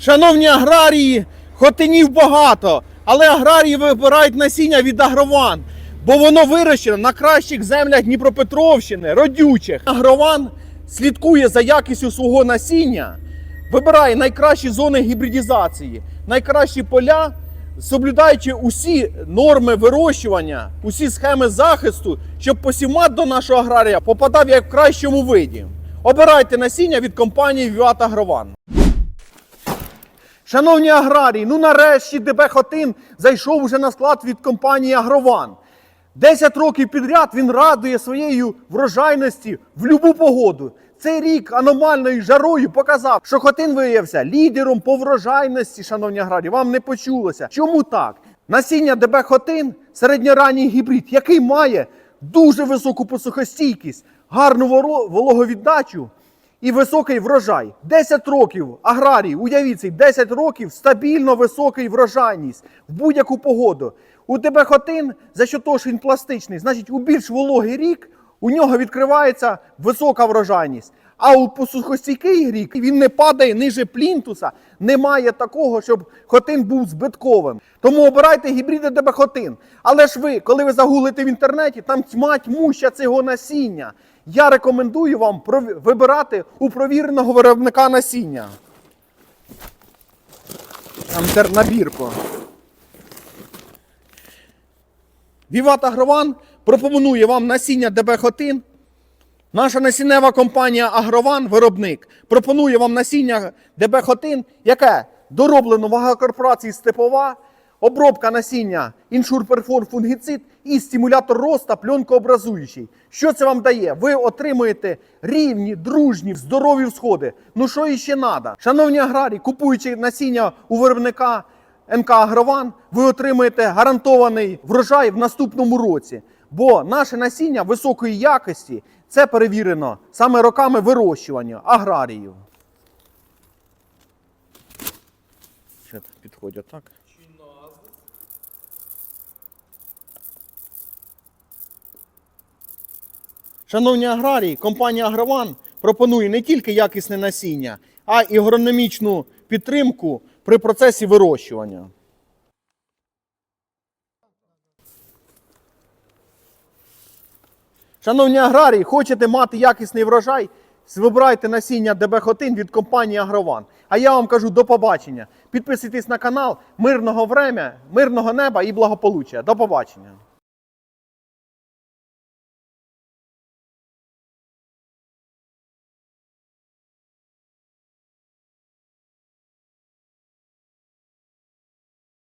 Шановні аграрії, хотинів багато, але аграрії вибирають насіння від агрован, бо воно вирощено на кращих землях Дніпропетровщини, родючих. Агрован слідкує за якістю свого насіння, вибирає найкращі зони гібридізації, найкращі поля, соблюдаючи усі норми вирощування, усі схеми захисту, щоб посівмат до нашого аграрія попадав як в кращому виді. Обирайте насіння від компанії Віат Агрован. Шановні аграрії, ну нарешті ДБ Хотин зайшов уже на склад від компанії Агрован. 10 років підряд він радує своєю врожайності в любу погоду. Цей рік аномальною жарою показав, що Хотин виявився лідером по врожайності, шановні аграрії. Вам не почулося. Чому так? Насіння ДБ Хотин середньоранній гібрид, який має дуже високу посухостійкість, гарну вологовіддачу і високий врожай. 10 років аграрій, уявіть цей 10 років стабільно високий врожайність в будь-яку погоду. У тебе хотин, за що того, що він пластичний, значить у більш вологий рік у нього відкривається висока врожайність. А у посухостійкий рік він не падає ниже плінтуса, немає такого, щоб хотин був збитковим. Тому обирайте гібриди ДБ хотин. Але ж ви, коли ви загуглите в інтернеті, там тьма тьмуща цього насіння. Я рекомендую вам вибирати у провіреного виробника насіння. Там тер- набірку. Віват Агрован пропонує вам насіння ДБ Хотин. Наша насіннева компанія Агрован, виробник, пропонує вам насіння ДБ Хотин, яке дороблено в агрокорпорації Степова, обробка насіння іншурперформ фунгіцид і стимулятор роста пленкообразуючий. Що це вам дає? Ви отримуєте рівні, дружні, здорові всходи. Ну що іще треба? Шановні аграрії, купуючи насіння у виробника НК Агрован, ви отримаєте гарантований врожай в наступному році. Бо наше насіння високої якості це перевірено саме роками вирощування аграріїв. Підходять так? Шановні аграрії, компанія Агрован пропонує не тільки якісне насіння, а й агрономічну підтримку при процесі вирощування. Шановні аграрії, хочете мати якісний врожай? Вибирайте насіння ДБ Хотин від компанії Агрован. А я вам кажу до побачення. Підписуйтесь на канал. Мирного время, мирного неба і благополуччя. До побачення.